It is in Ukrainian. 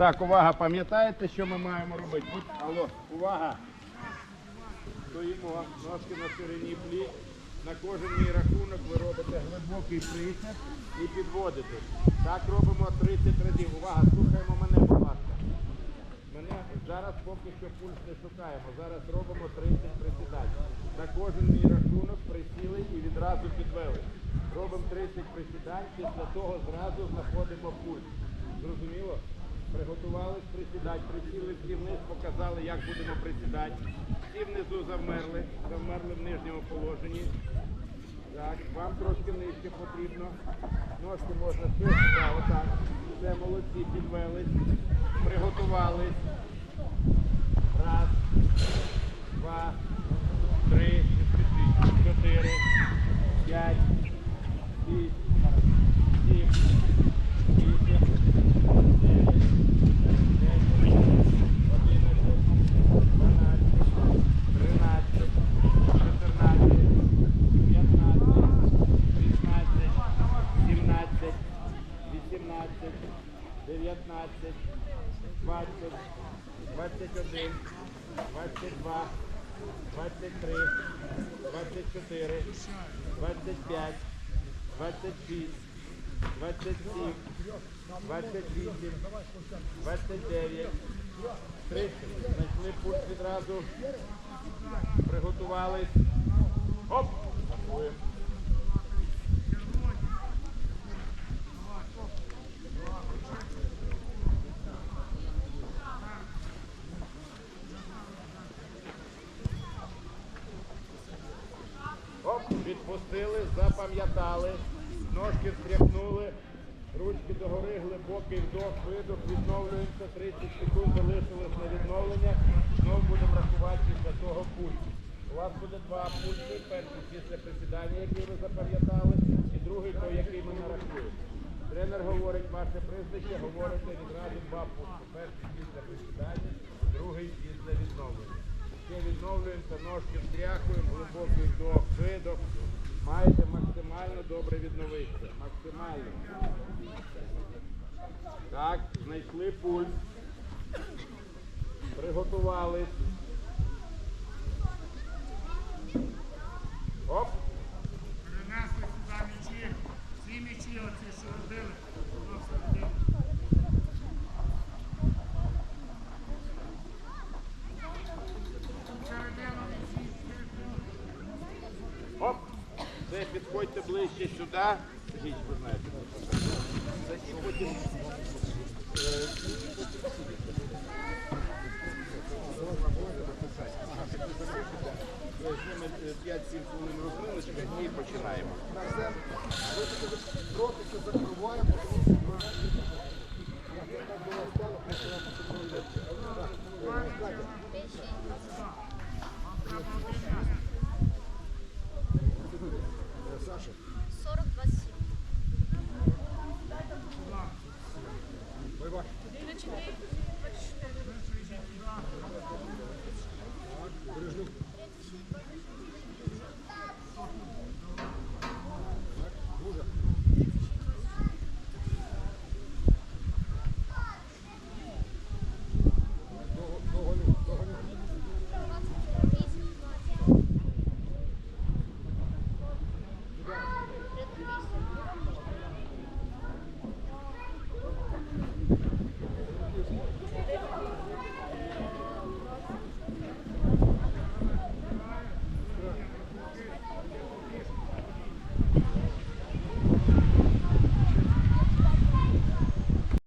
Так, увага, пам'ятаєте, що ми маємо робити? Будь- Алло, увага. Стоїмо, ножки на ширині пліт. На кожен мій рахунок ви робите глибокий присяд і підводите. Так робимо 30 разів. Увага, слухаємо мене, будь ласка. Мене зараз поки що пульс не шукаємо. Зараз робимо 30 присідань. На кожен мій рахунок присіли і відразу підвели. Робимо 30 присідань, після того зразу знаходимо пульс. Зрозуміло? Приготувались присідати, присіли всі вниз, показали, як будемо присідати. Всі внизу завмерли, завмерли в нижньому положенні. Так, вам трошки нижче потрібно. Ножки можна сюди, отак. Все, молодці, підвелись, приготувались. Раз, два, три, чотири, п'ять, шість, 19, 20, 21, 22, 23, 24, 25, 26, 27, 28, 29, 30. Знайшли пульт відразу. Приготувались. Оп! Рахуємо. Відпустили, запам'ятали, ножки стряхнули, ручки догори, глибокий вдох, видох, відновлюємося, 30 секунд залишилось на відновлення. Знову будемо рахувати після того пульс. У вас буде два пульси, перший після присідання, який ви запам'ятали, і другий той, який ми нарахуємо. Тренер говорить ваше прізвище, говорите відразу два пульси. Перший після присідання, другий після відновлення. Ще відновлюємося, ножки встряхуємо, глибокий вдох, видох. Маєте максимально добре відновитися. Максимально. Так, знайшли пульс. Приготувались. Оп. Підходьте ближче сюди. Скажіть, ви знаєте. І потім. е, З ними е, 5-7 хвилин розминочка і починаємо. Сорок Thank you.